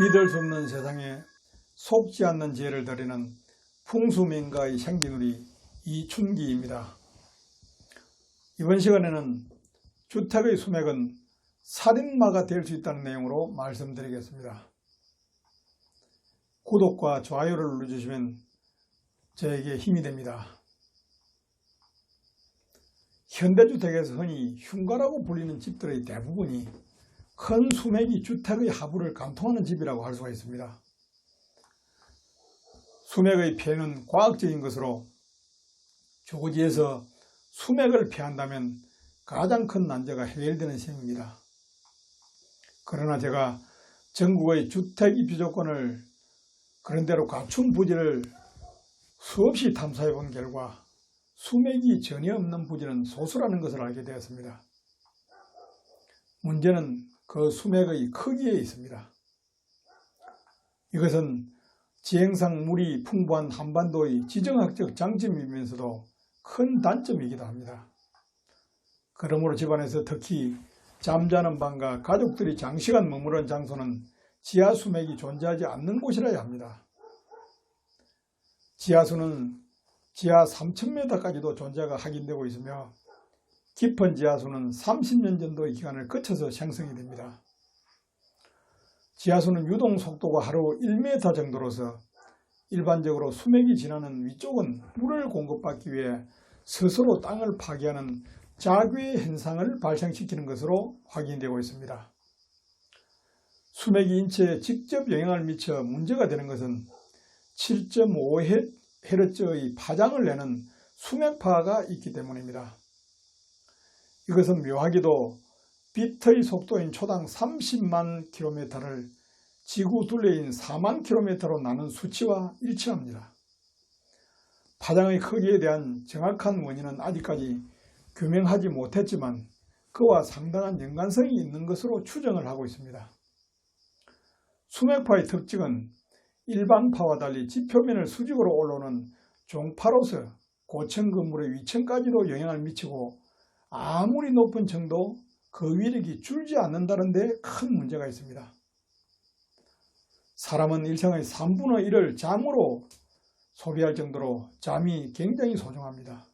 믿을 수 없는 세상에 속지 않는 죄를 드리는 풍수민가의 생기누리 이춘기입니다. 이번 시간에는 주택의 수맥은 살인마가 될 수 있다는 내용으로 말씀드리겠습니다. 구독과 좋아요를 눌러주시면 저에게 힘이 됩니다. 현대주택에서 흔히 흉가라고 불리는 집들의 대부분이 큰 수맥이 주택의 하부를 관통하는 집이라고 할 수가 있습니다. 수맥의 폐는 과학적인 것으로 조지에서 수맥을 폐한다면 가장 큰 난제가 해결되는 셈입니다. 그러나 제가 전국의 주택 입주 조건을 그런대로 갖춘 부지를 수없이 탐사해 본 결과 수맥이 전혀 없는 부지는 소수라는 것을 알게 되었습니다. 문제는 그 수맥의 크기에 있습니다. 이것은 지행상 물이 풍부한 한반도의 지정학적 장점이면서도 큰 단점이기도 합니다. 그러므로 집안에서 특히 잠자는 방과 가족들이 장시간 머무른 장소는 지하 수맥이 존재하지 않는 곳이라야 합니다. 지하수는 지하 3,000m까지도 존재가 확인되고 있으며 깊은 지하수는 30년 정도의 기간을 거쳐서 생성이 됩니다. 지하수는 유동 속도가 하루 1m 정도로서 일반적으로 수맥이 지나는 위쪽은 물을 공급받기 위해 스스로 땅을 파괴하는 자괴 현상을 발생시키는 것으로 확인되고 있습니다. 수맥이 인체에 직접 영향을 미쳐 문제가 되는 것은 7.5Hz의 파장을 내는 수맥파가 있기 때문입니다. 이것은 묘하게도 빛의 속도인 초당 30만 킬로미터를 지구 둘레인 4만 킬로미터로 나눈 수치와 일치합니다. 파장의 크기에 대한 정확한 원인은 아직까지 규명하지 못했지만 그와 상당한 연관성이 있는 것으로 추정을 하고 있습니다. 수맥파의 특징은 일반파와 달리 지표면을 수직으로 올라오는 종파로서 고층 건물의 위층까지도 영향을 미치고 아무리 높은 층도 그 위력이 줄지 않는다는 데 큰 문제가 있습니다. 사람은 일생의 3분의 1을 잠으로 소비할 정도로 잠이 굉장히 소중합니다.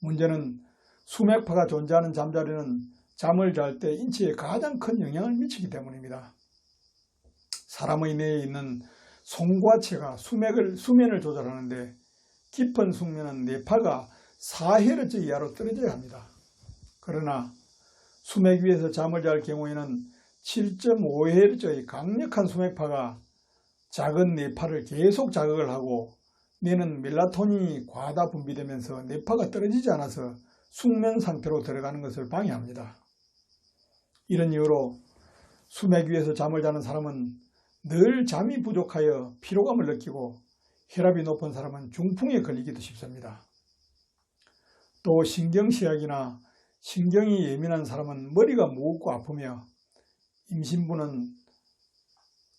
문제는 수맥파가 존재하는 잠자리는 잠을 잘 때 인체에 가장 큰 영향을 미치기 때문입니다. 사람의 뇌에 있는 송과체가 수맥을, 수면을 조절하는데 깊은 숙면은 뇌파가 4헤르츠 이하로 떨어져야 합니다. 그러나 수맥 위에서 잠을 잘 경우에는 7.5Hz의 강력한 수맥파가 작은 뇌파를 계속 자극을 하고 뇌는 멜라토닌이 과다 분비되면서 뇌파가 떨어지지 않아서 숙면 상태로 들어가는 것을 방해합니다. 이런 이유로 수맥 위에서 잠을 자는 사람은 늘 잠이 부족하여 피로감을 느끼고 혈압이 높은 사람은 중풍에 걸리기도 쉽습니다. 또 신경시약이나 신경이 예민한 사람은 머리가 무겁고 아프며 임신부는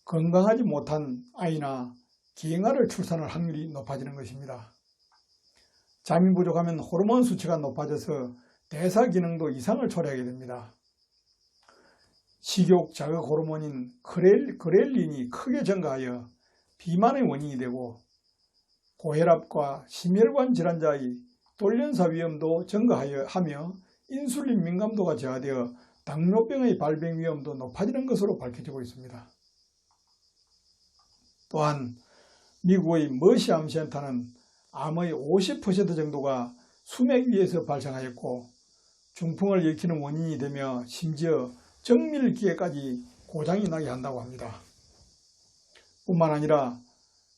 건강하지 못한 아이나 기행아를 출산할 확률이 높아지는 것입니다. 잠이 부족하면 호르몬 수치가 높아져서 대사 기능도 이상을 초래하게 됩니다. 식욕 자극 호르몬인 그렐, 그렐린이 크게 증가하여 비만의 원인이 되고 고혈압과 심혈관 질환자의 돌연사 위험도 증가하여 하며 인슐린 민감도가 저하되어 당뇨병의 발병 위험도 높아지는 것으로 밝혀지고 있습니다. 또한 미국의 머시암 센터는 암의 50% 정도가 수맥 위에서 발생하였고 중풍을 일으키는 원인이 되며 심지어 정밀기계까지 고장이 나게 한다고 합니다. 뿐만 아니라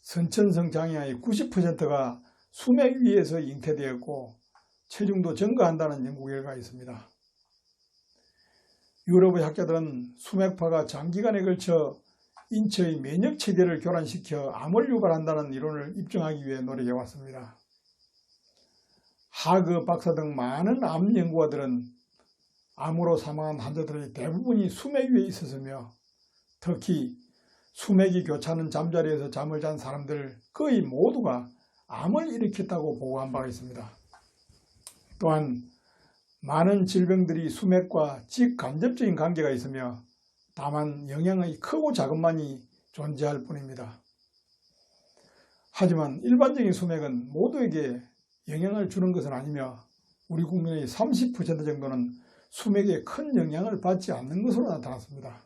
선천성 장애의 90%가 수맥 위에서 잉태되었고 체중도 증가한다는 연구 결과가 있습니다. 유럽의 학자들은 수맥파가 장기간에 걸쳐 인체의 면역 체계를 교란시켜 암을 유발한다는 이론을 입증하기 위해 노력해 왔습니다. 하그 박사 등 많은 암 연구가들은 암으로 사망한 환자들의 대부분이 수맥 위에 있었으며 특히 수맥이 교차하는 잠자리에서 잠을 잔 사람들 거의 모두가 암을 일으켰다고 보고한 바가 있습니다. 또한 많은 질병들이 수맥과 직간접적인 관계가 있으며 다만 영향의 크고 작은만이 존재할 뿐입니다. 하지만 일반적인 수맥은 모두에게 영향을 주는 것은 아니며 우리 국민의 30% 정도는 수맥에 큰 영향을 받지 않는 것으로 나타났습니다.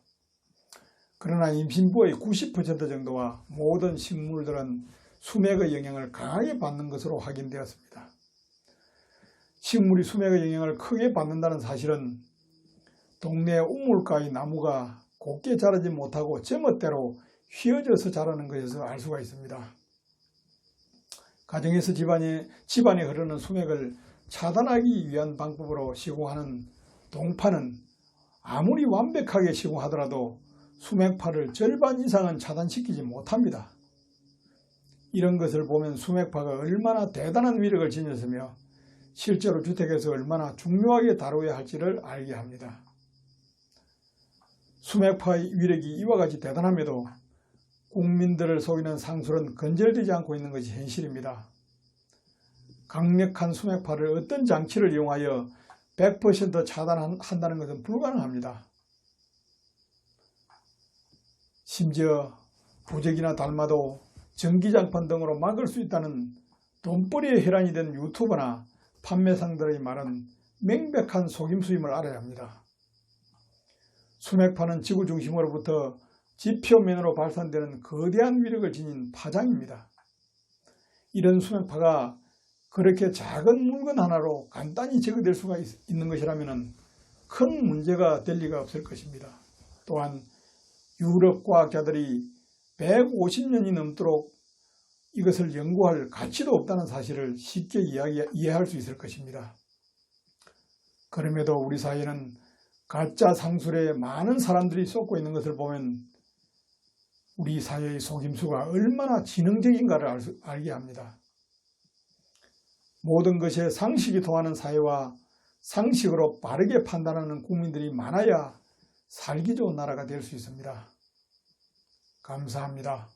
그러나 임신부의 90% 정도와 모든 식물들은 수맥의 영향을 강하게 받는 것으로 확인되었습니다. 식물이 수맥의 영향을 크게 받는다는 사실은 동네 우물가의 나무가 곱게 자라지 못하고 제멋대로 휘어져서 자라는 것에서 알 수가 있습니다. 가정에서 집안에, 집안에 흐르는 수맥을 차단하기 위한 방법으로 시공하는 동파는 아무리 완벽하게 시공하더라도 수맥파를 절반 이상은 차단시키지 못합니다. 이런 것을 보면 수맥파가 얼마나 대단한 위력을 지녔으며 실제로 주택에서 얼마나 중요하게 다뤄야 할지를 알게 합니다. 수맥파의 위력이 이와 같이 대단함에도 국민들을 속이는 상술은 건절되지 않고 있는 것이 현실입니다. 강력한 수맥파를 어떤 장치를 이용하여 100% 차단한다는 것은 불가능합니다. 심지어 부적이나 달마도 전기장판 등으로 막을 수 있다는 돈벌이에 혈안이 된 유튜버나 판매상들의 말은 명백한 속임수임을 알아야 합니다. 수맥파는 지구 중심으로부터 지표면으로 발산되는 거대한 위력을 지닌 파장입니다. 이런 수맥파가 그렇게 작은 물건 하나로 간단히 제거될 수가 있, 는 것이라면 큰 문제가 될 리가 없을 것입니다. 또한 유럽 과학자들이 150년이 넘도록 이것을 연구할 가치도 없다는 사실을 쉽게 이야기, 이해할 수 있을 것입니다. 그럼에도 우리 사회는 가짜 상술에 많은 사람들이 쏟고 있는 것을 보면 우리 사회의 속임수가 얼마나 지능적인가를 알 수, 알게 합니다. 모든 것에 상식이 통하는 사회와 상식으로 빠르게 판단하는 국민들이 많아야 살기 좋은 나라가 될 수 있습니다. 감사합니다.